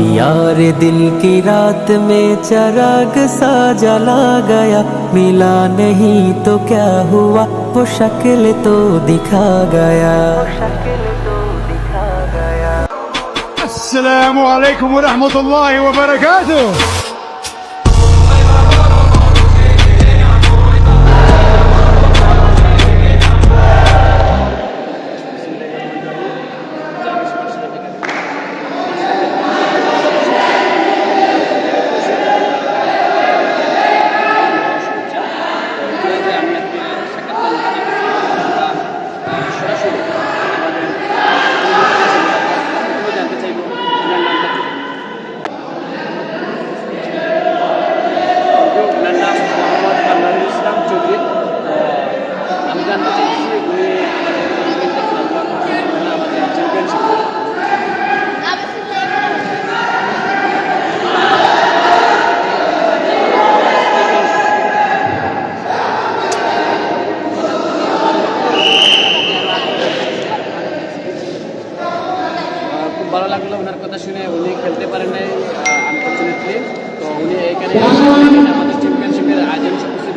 यार दिल की रात में चराग सा जला गया मिला नहीं तो क्या हुआ वो शक्ल तो दिखा गया السلام عليكم ورحمة الله وبركاته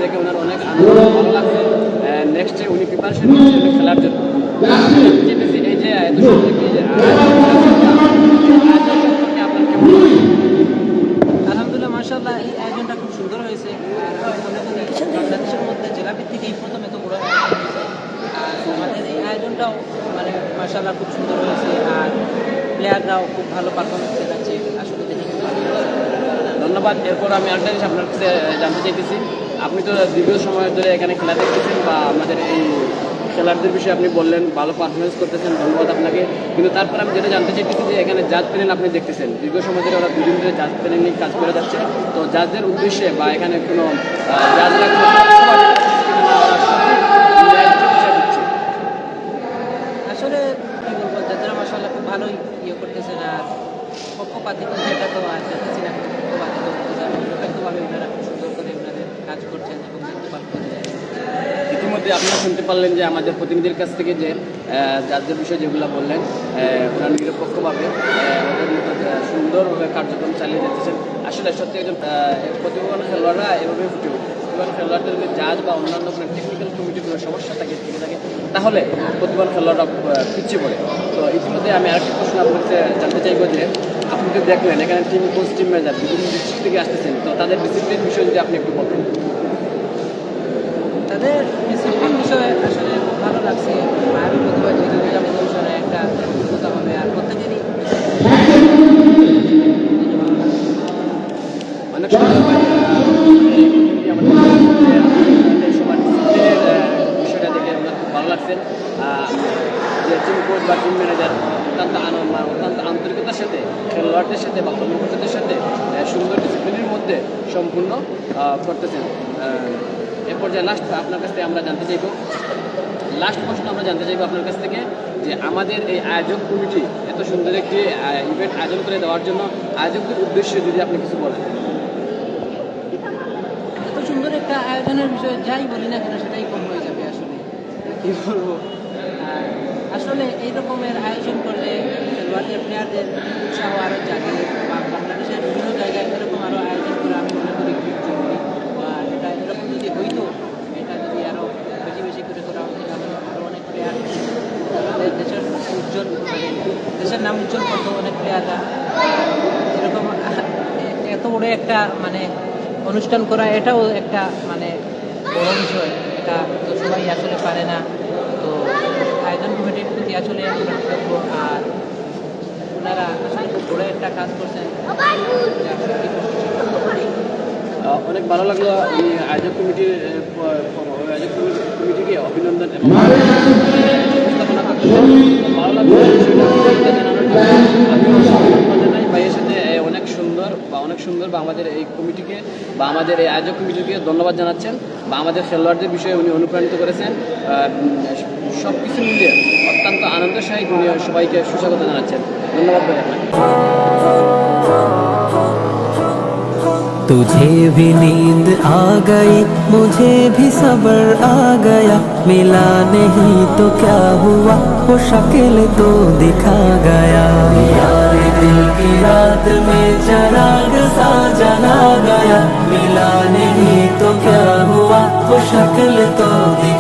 দেখে ওনার অনেক আনন্দ ভালো লাগছে। উনি প্রিপারেশন এই যে, এত সুন্দর আলহামদুলিল্লাহ, মাশাআল্লাহ, এই আয়োজনটা খুব সুন্দর হয়েছে। জেলাভিত্তিক এই আমাদের এই আয়োজনটাও মানে মাশাআল্লাহ, খুব সুন্দর হয়েছে। আর প্লেয়াররাও খুব ভালো পারফরমেন্স দেখাচ্ছে। আসলে দেখে খুব ভালো লাগছে। ধন্যবাদ। এরপর আমি আরেকটা জিনিস আপনার কাছে জানতে চাইতেছি। আপনি তো দীর্ঘ সময় ধরে এখানে খেলা দেখতেছেন বা আমাদের এই খেলারদের বিষয়ে আপনি বললেন, ভালো পারফরমেন্স করতেছেন, ধন্যবাদ আপনাকে। কিন্তু তারপর আমি যেটা জানতে চাইতেছি যে এখানে জাজ প্যানেল আপনি দেখতেছেন। দীর্ঘ সময় ধরে ওরা দুদিন ধরে জাজ প্যানেল নিয়ে কাজ করে যাচ্ছে। তো জাজদের উদ্দেশ্যে বা এখানে কোনো জাজরা তো ওনারা সুন্দর করে কাজ করছেন এবং ইতিমধ্যে আপনারা শুনতে পারলেন যে আমাদের প্রতিনিধির কাছ থেকে যে জাজদের বিষয়ে যেগুলো বললেন ওনারা নিরপেক্ষভাবে সুন্দরভাবে কার্যক্রম চালিয়ে যাচ্ছেন। আসলে সত্যি একজন প্রতিভাবান খেলোয়াড়রা এভাবে ফুটে ওঠে প্রতিভাবান খেলোয়াড়দের জাজ বা অন্যান্য কোনো টেকনিক্যাল কমিটির সমস্যা থাকে থেকে থাকে, তাহলে প্রতিভাবান খেলোয়াড়রা পিছিয়ে পড়ে। তো ইতিমধ্যে আমি আরেকটি প্রশ্ন আপনার জানতে চাইব যে আপনি তো দেখলেন এখানে টিম কোচ টিম ম্যানেজার বিভিন্ন ডিস্ট্রিক্ট থেকে আসতেছেন। তো তাদের ডিসিপ্লিন বিষয়ে যদি আপনি একটু বলতেন। তাদের ডিসিপ্লিন বিষয়ে আসলে খুব ভালো লাগছে। আমি প্রতিভা যেহেতু নিজাম কমিশনে একটা অভিজ্ঞতা হবে আর প্রত্যেকেরই অনেক এই এই সবার বিষয়টা দেখে আমার খুব ভালো লাগছে। যে টিম কোচ বা টিম ম্যানেজার অত্যন্ত আনন্দ, অত্যন্ত আন্তরিকতার সাথে, খেলোয়াড়দের সাথে বা কর্মকর্তাদের সাথে সুন্দর ডিসিপ্লিনের মধ্যে সম্পূর্ণ করতেছেন। এ পর্যায়ে লাস্ট আপনার কাছ থেকে আমরা জানতে চাইব লাস্ট প্রশ্ন আমরা জানতে চাইব আপনার কাছ থেকে, যে আমাদের এই আয়োজক কমিটি এত সুন্দর একটি ইভেন্ট আয়োজন করে দেওয়ার জন্য আয়োজকদের উদ্দেশ্যে যদি আপনি কিছু বলেন। এত সুন্দর একটা আয়োজনের বিষয়ে যাই বলি না কেন সেটাই কম হয়ে যাবে আসলে। কি বলব? আসলে এই রকমের আয়োজন করলে খেলোয়াড়দের প্লেয়ারদের উৎসাহ আরও জাগে বা বাংলাদেশের বিভিন্ন জায়গায় এরকম আরও আয়োজন করে আমি মনে করি জরুরি। বা এটা এরকম যদি হইতো, এটা যদি আরও বেশি বেশি করে করা হতো, তাহলে আরও অনেক প্লেয়ার আমাদের দেশের উজ্জ্বল মানে দেশের নাম উজ্জ্বল করতো অনেক প্লেয়াররা এরকম এত বড় একটা মানে অনুষ্ঠান করা, এটাও একটা মানে বড় বিষয়। এটা তো সবাই আসলে পারে না। তো আয়োজন কমিটির প্রতি আসলে আমরা কৃতজ্ঞ আর ওনারা বড় একটা কাজ করছেন। অনেক ভালো লাগল আমি আয়োজক কমিটির আয়োজক কমিটিকে অভিনন্দন ভালো লাগল। ভাইয়ের সাথে অনেক সুন্দর বা অনেক সুন্দর বা আমাদের এই কমিটিকে বা আমাদের এই আয়োজক কমিটিকে ধন্যবাদ জানাচ্ছেন বা আমাদের খেলোয়াড়দের বিষয়ে উনি অনুপ্রাণিত করেছেন। সব কিছু মিলিয়ে অত্যন্ত আনন্দের সহিত উনি সবাইকে সুস্বাগত জানাচ্ছেন ধন্যবাদ ভাই আপনাকে तुझे भी नींद आ गई मुझे भी सब्र आ गया मिला नहीं तो क्या हुआ वो शक्ल तो दिखा गया यार दिल की रात में चराग सा जला गया मिला नहीं तो क्या हुआ वो शक्ल तो दिखा